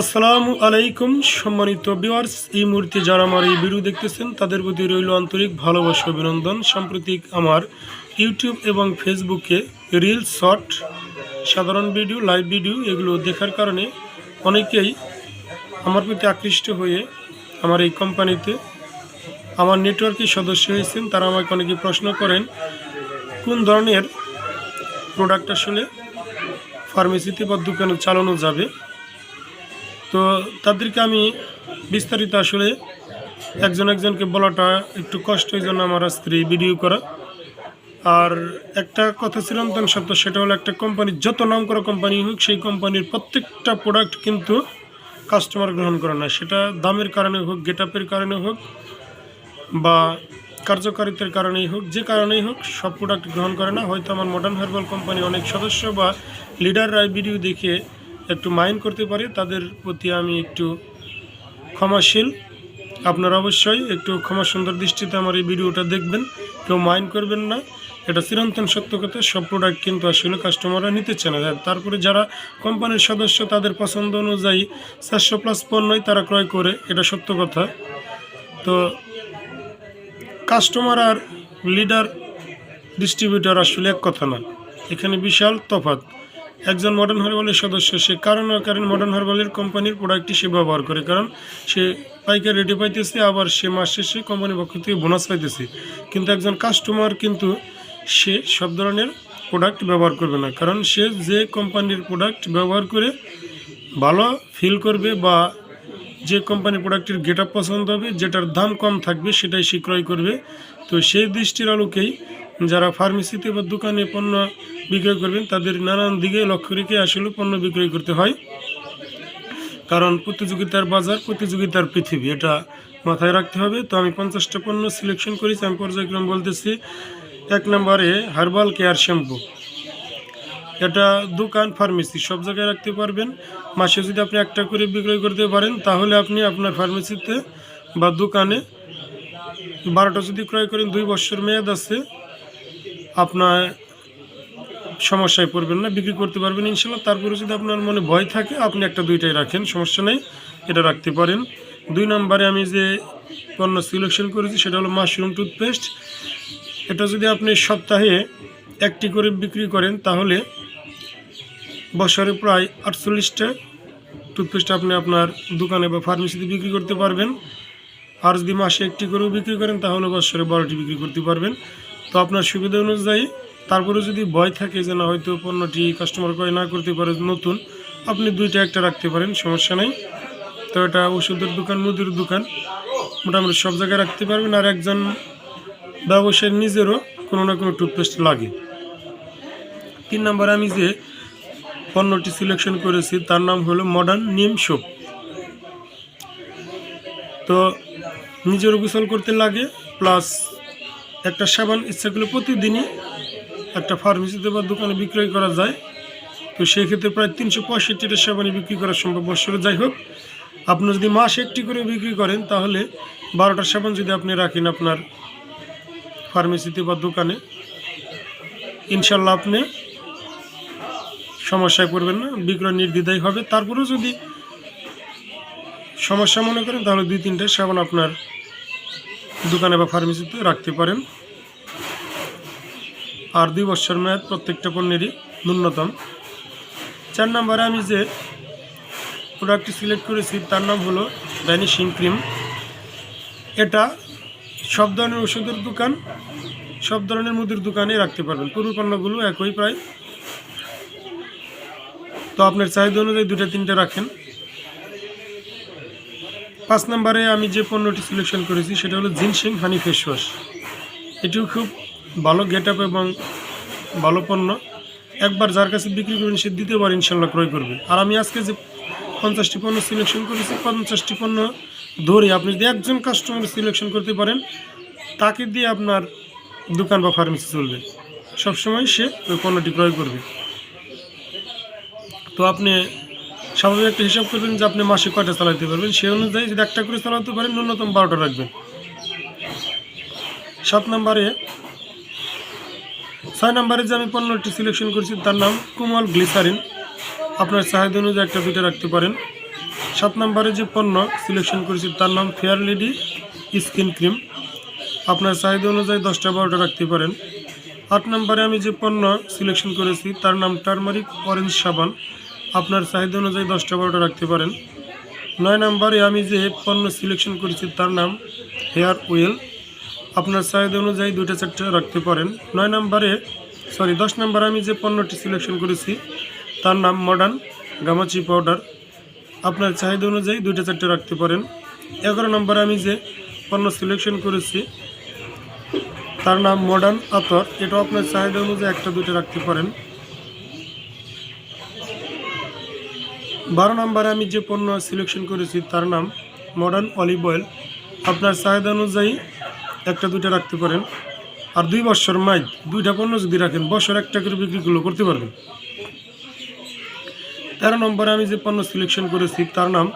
আসসালামু আলাইকুম সম্মানিত ভিউয়ার্স, এই মুহূর্তে যারা আমার এই ভিডিও দেখতেছেন, তাদের প্রতি রইল আন্তরিক ভালোবাসা অভিনন্দন। সাম্প্রতিক আমার ইউটিউব এবং ফেসবুকে রিল, শর্ট, সাধারণ ভিডিও, লাইভ ভিডিও এগুলো দেখার কারণে অনেকেই আমার প্রতি আকৃষ্ট হয়ে আমার এই কোম্পানিতে আমার নেটওয়ার্কের সদস্য হয়েছেন। তারা আমাকে অনেকে প্রশ্ন করেন, কোন ধরনের প্রোডাক্ট আসলে ফার্মেসিতে বা দোকানে চালানো যাবে? তো তাদেরকে আমি বিস্তারিত আসলে একজন একজনকে বলাটা একটু কষ্ট এই জন্য আমার স্ত্রী ভিডিও করা। আর একটা কথা চিরন্তন সত্য, সেটা হলো একটা কোম্পানি যত নাম করা কোম্পানি হোক, সেই কোম্পানির প্রত্যেকটা প্রোডাক্ট কিন্তু কাস্টমার গ্রহণ করে না। সেটা দামের কারণে হোক গেট আপের কারণে হোক, বা কার্যকারিতার কারণেই হোক, যে কারণেই হোক, সব প্রোডাক্ট গ্রহণ করে না। হয়তো আমার মডার্ন হার্বাল কোম্পানি অনেক সদস্য বা লিডাররা ভিডিও দেখে একটু মাইন্ড করতে পারি, তাদের প্রতি আমি একটু ক্ষমাশীল। আপনারা অবশ্যই একটু ক্ষমা সুন্দর দৃষ্টিতে আমার এই ভিডিওটা দেখবেন। কেউ মাইন্ড করবেন না, এটা চিরন্তন সত্য কথা, সব প্রোডাক্ট কিন্তু আসলে কাস্টমাররা নিতে চায় না। তারপরে যারা কোম্পানির সদস্য, তাদের পছন্দ অনুযায়ী চারশো প্লাস পণ্যই তারা ক্রয় করে, এটা সত্য কথা। তো কাস্টমার আর লিডার ডিস্ট্রিবিউটার আসলে এক কথা না এখানে বিশাল তফাৎ। একজন মডার্ন হারবালের সদস্য, সে কারণ কারণ মডার্ন হারবালের কোম্পানির প্রোডাক্টটি সে ব্যবহার করে, কারণ সে পাইকার রেডি পাইতেছে, আবার সে মাস শেষে কোম্পানির পক্ষ থেকে বোনাস পাইতেছে। কিন্তু একজন কাস্টমার কিন্তু সে সব ধরনের প্রোডাক্ট ব্যবহার করবে না, কারণ সে যে কোম্পানির প্রোডাক্ট ব্যবহার করে ভালো ফিল করবে বা যে কোম্পানির প্রোডাক্টের গেট পছন্দ হবে, যেটার দাম কম থাকবে, সেটাই সে ক্রয় করবে। তো সেই দৃষ্টির আলোকেই যারা ফার্মেসিতে বা দোকানে পণ্য বিক্রয় করবেন, তাদের নানান দিকে লক্ষ্য রেখে আসলে পণ্য বিক্রয় করতে হয়। কারণ প্রতিযোগিতার বাজার, প্রতিযোগিতার পৃথিবী, এটা মাথায় রাখতে হবে। তো আমি পঞ্চাশটা পণ্য সিলেকশন করেছি, আমি পর্যায়ক্রম বলতেছি, এক নম্বরে হার্বাল কেয়ার শ্যাম্পু এটা দোকান ফার্মেসি সব জায়গায় রাখতে পারবেন। মাসে যদি আপনি একটা করে বিক্রয় করতে পারেন, তাহলে আপনি আপনার ফার্মেসিতে বা দোকানে বারোটা যদি ক্রয় করেন, দুই বছর মেয়াদ আছে। আপনার সমস্যায় পড়বেন না, বিক্রি করতে পারবেন ইনশাল্লাহ। তারপরে যদি আপনার মনে ভয় থাকে, আপনি একটা দুইটাই রাখেন, সমস্যা নেই, এটা রাখতে পারেন। দুই নম্বরে আমি যে পণ্য সিলেকশন করেছি, সেটা হলো মাশরুম টুথপেস্ট এটা যদি আপনি সপ্তাহে একটি করে বিক্রি করেন, তাহলে বছরে প্রায় আটচল্লিশটা টুথপেস্ট আপনি আপনার দোকানে বা ফার্মেসিতে বিক্রি করতে পারবেন। আর যদি মাসে একটি করেও বিক্রি করেন, তাহলে বছরে বারোটি বিক্রি করতে পারবেন। তো আপনার সুবিধা অনুযায়ী তারপরে যদি ভয় থাকে যে না, হয়তো পণ্যটি কাস্টমার ক্রয় না করতে পারে নতুন, আপনি দুইটা একটা রাখতে পারেন, সমস্যা নেই। তো এটা ওষুধের দোকান, মুদির দোকান। মোটামুটি সব জায়গায় রাখতে পারবেন আর একজন ব্যবসায়ীর নিজেরও কোনো না কোনো টুথপেস্ট লাগে। তিন নম্বরে আমি যে পণ্যটি সিলেকশন করেছি, তার নাম হলো মডার্ন নিম সোপ তো নিজেরও গোসল করতে লাগে প্লাস একটা সাবান ইচ্ছা করলে প্রতিদিনই একটা ফার্মেসিতে বা দোকানে বিক্রয় করা যায়। তো সেই ক্ষেত্রে প্রায় তিনশো পঁয়ষট্টিটা সাবানই বিক্রি করা সম্ভব। বছরে যাই হোক, আপনি যদি মাসে একটি করে বিক্রি করেন, তাহলে বারোটা সাবান যদি আপনি রাখেন আপনার ফার্মেসিতে বা দোকানে, ইনশাল্লাহ আপনি সমস্যায় পড়বেন না, বিক্রয় নির্দ্বিধায় হবে। তারপরেও যদি সমস্যা মনে করেন, তাহলে দুই তিনটে সাবান আপনার দোকানে বা ফার্মেসিতে রাখতে পারেন। আর দুই বছর মেয়াদ প্রত্যেকটা পণ্যেরই ন্যূনতম। চার নম্বরে আমি যে প্রোডাক্টটি সিলেক্ট করেছি, তার নাম হলো ভ্যানিশিং ক্রিম এটা সব ধরনের ওষুধের দোকান, সব ধরনের মুদির দোকানে রাখতে পারবেন। পুরো পণ্যগুলো একই প্রায়। তো আপনার চাহিদা অনুযায়ী দুটা তিনটে রাখেন। পাঁচ নম্বরে আমি যে পণ্যটি সিলেকশন করেছি, সেটা হলো জিনসিং হানি ফেস ওয়াশ এটিও খুব ভালো গেট আপ এবং ভালো পণ্য। একবার যার কাছে বিক্রি করবেন, সে দ্বিতীয়বার ইনশাল্লাহ ক্রয় করবে। আর আমি আজকে যে পঞ্চাশটি পণ্য সিলেকশন করেছি, পঞ্চাশটি পণ্য ধরে আপনি যদি একজন কাস্টমার সিলেকশন করতে পারেন, তাকে দিয়ে আপনার দোকান বা ফার্মেসি চলবে। সবসময় সে ওই পণ্যটি ক্রয় করবে। তো আপনি স্বাভাবিক একটা হিসাব করবেন যে আপনি মাসে কয়টা চালাতে পারবেন? সেই অনুযায়ী যদি একটা করে চালাতে পারেন, ন্যূনতম বারোটা রাখবেন। সাত নম্বরে, ছয় নম্বরে যে আমি পণ্যটি সিলেকশন করেছি, তার নাম কুমল গ্লিসারিন। আপনার চাহিদা অনুযায়ী একটা, দুইটা রাখতে পারেন। সাত নম্বরে যে পণ্য সিলেকশন করেছি, তার নাম ফেয়ার লেডি স্কিন ক্রিম আপনার চাহিদা অনুযায়ী দশটা, বারোটা রাখতে পারেন। আট নম্বরে আমি যে পণ্য সিলেকশন করেছি, তার নাম টার্মারিক অরেঞ্জ সাবান আপনার চাহিদা অনুযায়ী দশটা বারোটা রাখতে পারেন। নয় নাম্বারে আমি যে পণ্য সিলেকশন করেছি তার নাম হেয়ার ওয়েল আপনার চাহিদা অনুযায়ী দুইটা চারটে রাখতে পারেন। নয় নাম্বারে সরি দশ নম্বরে আমি যে পণ্যটি সিলেকশন করেছি, তার নাম মডার্ন গামাচি পাউডার আপনার চাহিদা অনুযায়ী দুইটা চারটে রাখতে পারেন। এগারো নম্বরে আমি যে পণ্য সিলেকশন করেছি, তার নাম মডার্ন আতর। এটা আপনার চাহিদা অনুযায়ী একটা দুইটা রাখতে পারেন। বারো নম্বরে আমি যে পণ্য সিলেকশন করেছি তার নাম মডার্ন অলিভ অয়েল আপনার চাহিদা অনুযায়ী একটা, দুইটা রাখতে পারেন। আর দুই বছর মাইক দুইটা পণ্য যদি রাখেন, বছর একটা করে বিক্রিগুলো করতে পারবেন। তেরো নম্বরে আমি যে পণ্য সিলেকশন করেছি তার নাম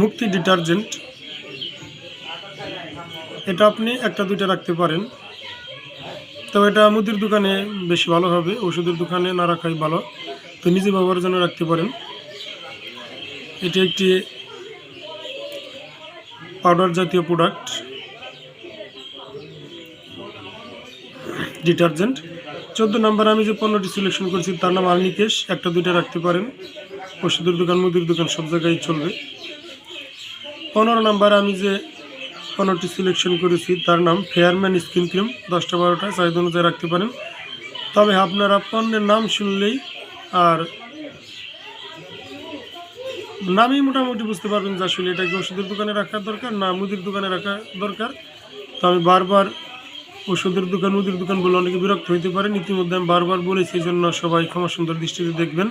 মুক্তি ডিটারজেন্ট এটা আপনি একটা, দুইটা রাখতে পারেন। তো এটা মুদির দোকানে বেশি ভালো হবে, ওষুধের দোকানে না রাখাই ভালো। তো নিজে ব্যবহারের জন্য রাখতে পারেন। এটি একটি পাউডার জাতীয় প্রোডাক্ট ডিটারজেন্ট চোদ্দ নম্বর, আমি যে পণ্যটি সিলেকশন করেছি তার নাম আর্নিকেশ একটা, দুইটা রাখতে পারেন। ওষুধের দোকান, মুদির দোকান, সব জায়গায় চলবে। পনেরো নম্বর, আমি যে পণ্যটি সিলেকশন করেছি তার নাম ফেয়ারম্যান স্কিন ক্রিম দশটা, বারোটা চাহিদা অনুযায়ী রাখতে পারেন। তবে আপনারা পণ্যের নাম শুনলেই আর নামই মোটামুটি বুঝতে পারবেন যে আসলে এটা কি ওষুধের দোকানে রাখার দরকার না মুদির দোকানে রাখা দরকার। তো আমি বারবার ওষুধের দোকান, মুদির দোকান বলে অনেকে বিরক্ত হইতে পারেন। ইতিমধ্যে আমি বারবার বলেছি, এই জন্য সবাই ক্ষমা সুন্দর দৃষ্টিতে দেখবেন।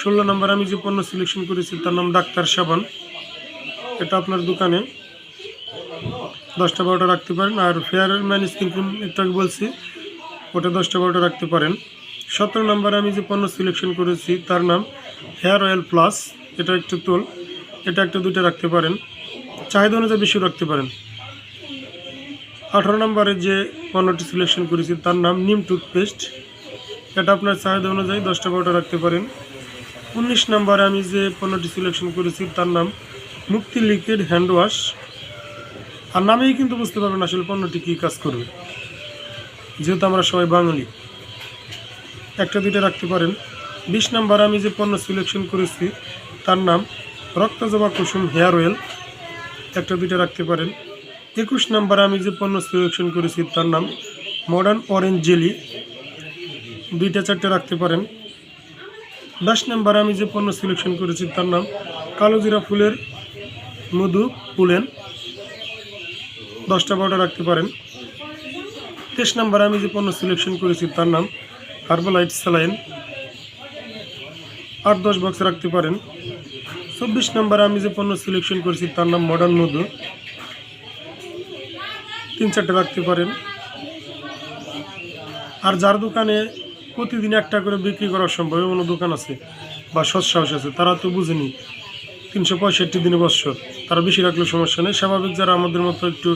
ষোলো নম্বর আমি যে পণ্য সিলেকশন করেছি, তার নাম ডাক্তার সাবান। এটা আপনার দোকানে। দশটা বারোটা রাখতে পারেন। আর ফেয়ার ম্যান স্কিন ক্রিম একটু আগে বলছি, ওটা দশটা বারোটা রাখতে পারেন। সতেরো নম্বরে আমি যে পণ্য সিলেকশন করেছি, তার নাম হেয়ার অয়েল প্লাস। এটা একটু তোল এটা একটা দুইটা রাখতে পারেন। চাহিদা অনুযায়ী বেশি রাখতে পারেন। আঠারো নম্বরে যে পণ্যটি সিলেকশন করেছি, তার নাম নিম টুথপেস্ট এটা আপনার চাহিদা অনুযায়ী দশটা বারোটা রাখতে পারেন। উনিশ নম্বরে আমি যে পণ্যটি সিলেকশন করেছি, তার নাম মুক্তি লিকুইড হ্যান্ড ওয়াশ আর নামেই কিন্তু বুঝতে পারবেন আসলে পণ্যটি কী কাজ করবে। যেহেতু আমরা সবাই বাঙালি। একটা দুইটা রাখতে পারেন। বিশ নাম্বার আমি যে পণ্য সিলেকশন করেছি তার নাম রক্তজবা কুসুম হেয়ার অয়েল। একটা দুইটা রাখতে পারেন। একুশ নাম্বার আমি যে পণ্য সিলেকশন করেছি, তার নাম মডার্ন অরেঞ্জ জেলি দুইটা, চারটে রাখতে পারেন। দশ নাম্বার আমি যে পণ্য সিলেকশন করেছি, তার নাম কালো জিরা ফুলের মধু পুলেন। দশটা বারোটা রাখতে পারেন। তেইশ নাম্বার আমি যে পণ্য সিলেকশন করেছি, তার নাম হার্বালাইট স্যালাইন আট, দশ বক্স রাখতে পারেন। চব্বিশ নাম্বারে আমি যে পণ্য সিলেকশন করেছি, তার নাম মডার্ন মধু। তিন চারটে রাখতে পারেন। আর যার দোকানে প্রতিদিন একটা করে বিক্রি করা সম্ভব, এমন দোকান আছে, বা সৎসাহস আছে, তারা তো বুঝেনি। তিনশো পঁয়ষট্টি দিনে বৎসর তারা বেশি রাখলেও সমস্যা নেই। স্বাভাবিক যারা আমাদের মতো একটু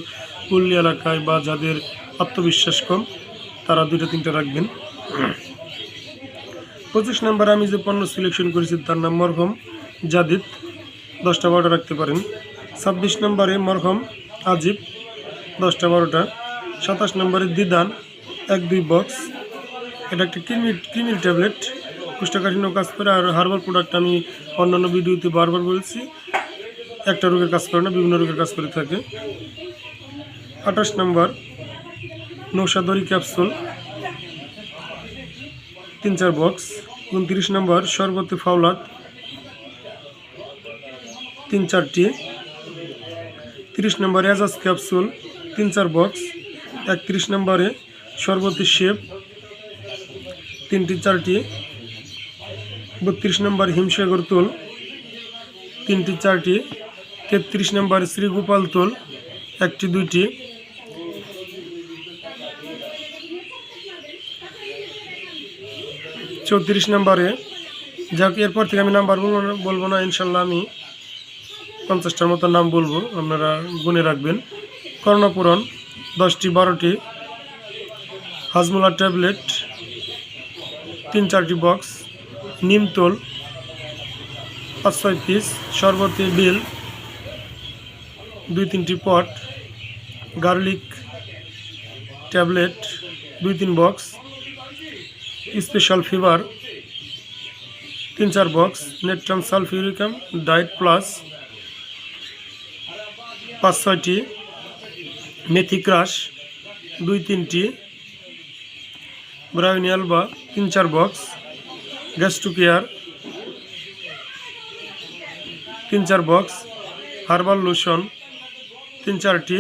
পল্লী এলাকায় বা যাদের আত্মবিশ্বাস কম, তারা দুইটা, তিনটা রাখবেন। পঁচিশ নাম্বার আমি যে পণ্য সিলেকশন করেছি, তার নাম মরহম। জাদিদ, দশটা বারোটা রাখতে পারেন। ছাব্বিশ নম্বরে মরহম আজিব, দশটা বারোটা। সাতাশ নম্বরে দিদান, এক, দুই বক্স এটা একটা ক্রিমি ক্রিমির ট্যাবলেট কুষ্ঠকাঠিন্য কাজ করে আর হার্বাল প্রোডাক্ট আমি অন্যান্য ভিডিওতে বারবার বলছি, একটা রোগের কাজ করে না, বিভিন্ন রোগের কাজ করে থাকে। আঠাশ নম্বর, নৌসাদরি ক্যাপসুল তিন, চার বক্স উনত্রিশ নম্বর, শরবতে ফাউলাত তিন চারটি। তিরিশ নম্বর এজাজ ক্যাপসুল তিন চার বক্স একত্রিশ নম্বরে শরবতি শেপ তিনটি চারটি। বত্রিশ নম্বর হিমসাগর তোল, তিনটি চারটি। তেত্রিশ নম্বর শ্রীগোপাল তোল, একটি, দুইটি। চৌত্রিশ নম্বরে, যাক, এরপর থেকে আমি নাম্বার বলব না, ইনশাল্লাহ আমি। পঞ্চাশটার মতো নাম বলব, আপনারা গুনে রাখবেন। কর্ণপুরণ দশটি, বারোটি। হাজমোলা ট্যাবলেট, তিন, চারটি বক্স। নিমতোল, পাঁচ, ছয় পিস। শরবতে বিল, দুই, তিনটি পট। গার্লিক ট্যাবলেট, দুই, তিন বক্স। স্পেশাল ফিভার, তিন, চার box. Natrum sulphuricum, diet plus. পাঁচ ছয়টি মেথি ক্রাশ দুই তিনটি ব্রাউনি আলবা তিন চার বক্স গ্যাস্ট্রো কেয়ার তিন চার বক্স, হার্বাল লোশন তিন চারটি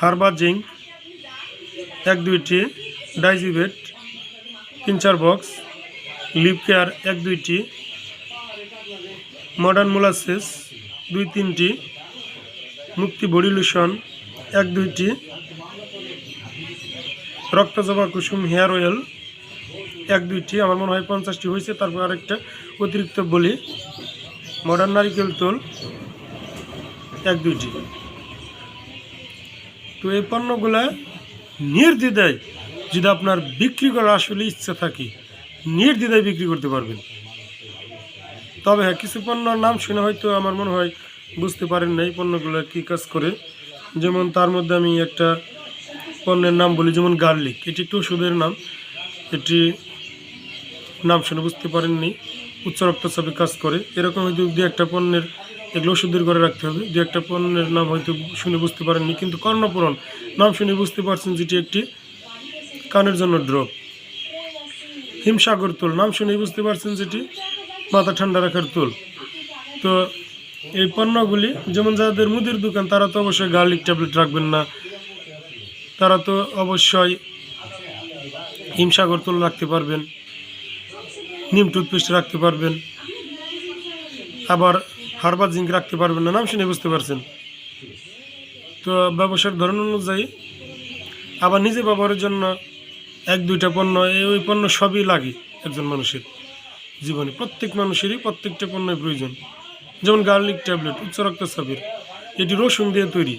হার্বাল জিঙ্ক এক দুইটি ডাইজিভেট তিন চার বক্স, লিপ কেয়ার এক দুইটি মডার্ন মোলাসেস দুই তিনটি মুক্তি বডি লোশন, এক, দুইটি। রক্তজবা কুসুম, হেয়ার অয়েল, এক, দুইটি। আমার মনে হয় পঞ্চাশটি হয়েছে, তারপর আরেকটা অতিরিক্ত বলি। মডার্ন নারিকেল তোল, এক, দুইটি। তো এই পণ্যগুলা নির্দ্বিধায় যদি আপনার বিক্রি করার আসলে ইচ্ছা থাকে, নির্দ্বিধায় বিক্রি করতে পারবেন। তবে হ্যাঁ কিছু পণ্যর নাম শুনে হয়তো আমার মনে হয় বুঝতে পারেন না এই পণ্যগুলো কী কাজ করে। যেমন তার মধ্যে আমি একটা পণ্যের নাম বলি, যেমন গার্লিক এটি একটু ওষুধের নাম। এটি নাম শুনে বুঝতে পারেননি উচ্চ রক্তচাপে কাজ করে। এরকম হয়তো দু একটা পণ্যের এগুলো ওষুধের ঘরে রাখতে হবে। দু একটা পণ্যের নাম হয়তো শুনে বুঝতে পারেননি কিন্তু কর্ণপূরণ নাম শুনে বুঝতে পারছেন যেটি একটি কানের জন্য ড্রপ হিমসাগর তোল, নাম শুনেই বুঝতে পারছেন যেটি মাথা ঠান্ডা রাখার তোল। তো এই পণ্যগুলি যেমন যাদের মুদির দোকান, তারা তো অবশ্যই গার্লিক ট্যাবলেট রাখবেন না। তারা তো অবশ্যই হিমসাগর তোল রাখতে পারবেন, নিম টুথপেস্ট রাখতে পারবেন, আবার হারবাল জিঙ্ক রাখতে পারবেন না। নাম শুনে বুঝতে পারছেন? তো ব্যবসার ধরন অনুযায়ী আবার নিজে ব্যবহারের জন্য এক, দুইটা পণ্য, এই ওই পণ্য সবই লাগে একজন মানুষের জীবনে। প্রত্যেক মানুষেরই প্রত্যেকটা পণ্যের প্রয়োজন। যেমন গার্লিক ট্যাবলেট, উচ্চ রক্তচাপের। এটি রসুন দিয়ে তৈরি।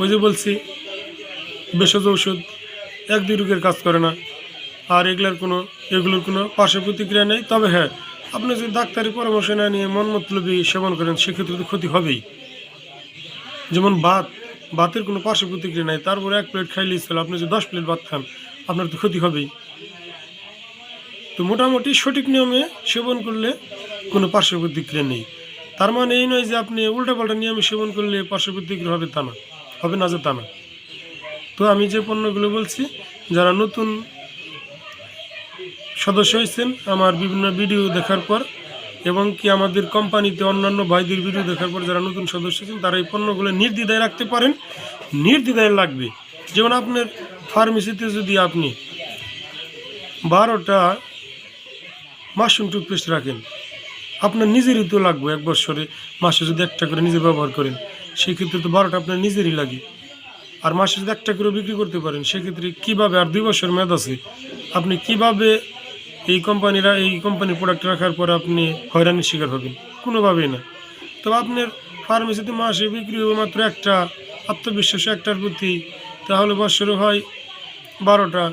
ওই যে বলছি, ভেষজ ঔষধ, এক দুই রোগের কাজ করে না। আর এগুলোর কোনো এগুলোর কোনো পার্শ্ব প্রতিক্রিয়া নেই। তবে হ্যাঁ আপনি যদি ডাক্তারি পরামর্শ না নিয়ে মন মতলবি সেবন করেন, সেক্ষেত্রে তো ক্ষতি হবেই। যেমন ভাত, ভাতের কোনো পার্শ্ব প্রতিক্রিয়া নেই। তারপরে এক প্লেট খাইলেই ছিল আপনি যদি দশ প্লেট ভাত খান, আপনার তো ক্ষতি হবেই। তো মোটামুটি সঠিক নিয়মে সেবন করলে কোনো পার্শ্ব প্রতিক্রিয়া নেই। তার মানে এই নয় যে আপনি উল্টাপাল্টা নিয়মে সেবন করলে পার্শ্ব প্রতিক্রিয়া হবে তা না, হবে না যে তা না। তো আমি যে পণ্যগুলো বলছি, যারা নতুন সদস্য হয়েছেন, আমার বিভিন্ন ভিডিও দেখার পর এবং কি আমাদের কোম্পানিতে অন্যান্য ভাইদের ভিডিও দেখার পর যারা নতুন সদস্য আছেন, তারা এই পণ্যগুলো নির্দ্বিধায় রাখতে পারেন, নির্দ্বিধায় লাগবে। যেমন আপনার ফার্মেসিতে যদি আপনি বারোটা মাশরুম টুথপেস্ট রাখেন আপনার নিজেরই তো লাগবে এক বছরে, মাসে যদি একটা করে নিজে ব্যবহার করেন, সেক্ষেত্রে তো বারোটা আপনার নিজেরই লাগে। আর মাসে যদি একটা করে বিক্রি করতে পারেন, সেক্ষেত্রে কীভাবে আর দুই বছর মেয়াদ আছে? আপনি কীভাবে এই কোম্পানিরা, এই কোম্পানির প্রোডাক্ট রাখার পর আপনি হয়রানির শিকার হবেন? কোনোভাবেই না। তবে আপনার ফার্মেসিতে মাসে বিক্রি হবে মাত্র একটা, আত্মবিশ্বাস একটার প্রতি, তাহলে বছরে হয় বারোটা,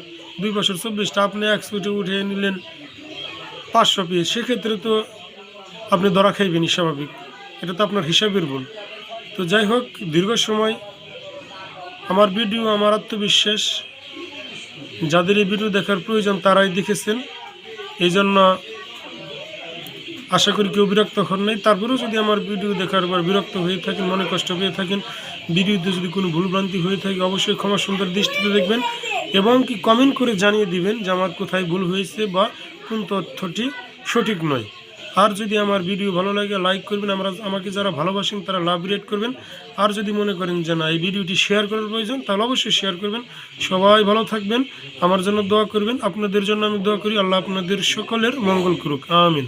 দুই বছর চব্বিশটা। আপনি এক সুটে উঠে নিলেন পাঁচশো পিস সেক্ষেত্রে তো আপনি ধরা খাইবেনই স্বাভাবিক। এটা তো আপনার হিসাবের ভুল। তো যাই হোক, দীর্ঘ সময় আমার ভিডিও, আমার আত্মবিশ্বাস, যাদের এই ভিডিও দেখার প্রয়োজন তারাই দেখেছেন। এই জন্য আশা করি কেউ বিরক্ত হন নাই। তারপরেও যদি আমার ভিডিও দেখার পর বিরক্ত হয়ে থাকেন, মনে কষ্ট পেয়ে থাকেন, ভিডিওতে যদি কোনো ভুলভ্রান্তি হয়ে থাকে, অবশ্যই ক্ষমা সুন্দর দৃষ্টিতে দেখবেন এবং কি কমেন্ট করে জানিয়ে দিবেন যে আমার কোথায় ভুল হয়েছে বা কোন তথ্যটি সঠিক নয়। আর যদি আমার ভিডিও ভালো লাগে লাইক করবেন। আমরা, আমাকে যারা ভালোবাসেন, তারা লাভ রেট করবেন। আর যদি মনে করেন যে না, এই ভিডিওটি শেয়ার করার প্রয়োজন, তাহলে অবশ্যই শেয়ার করবেন। সবাই ভালো থাকবেন, আমার জন্য দোয়া করবেন। আপনাদের জন্য আমি দোয়া করি, আল্লাহ আপনাদের সকলের মঙ্গল করুক। আমিন।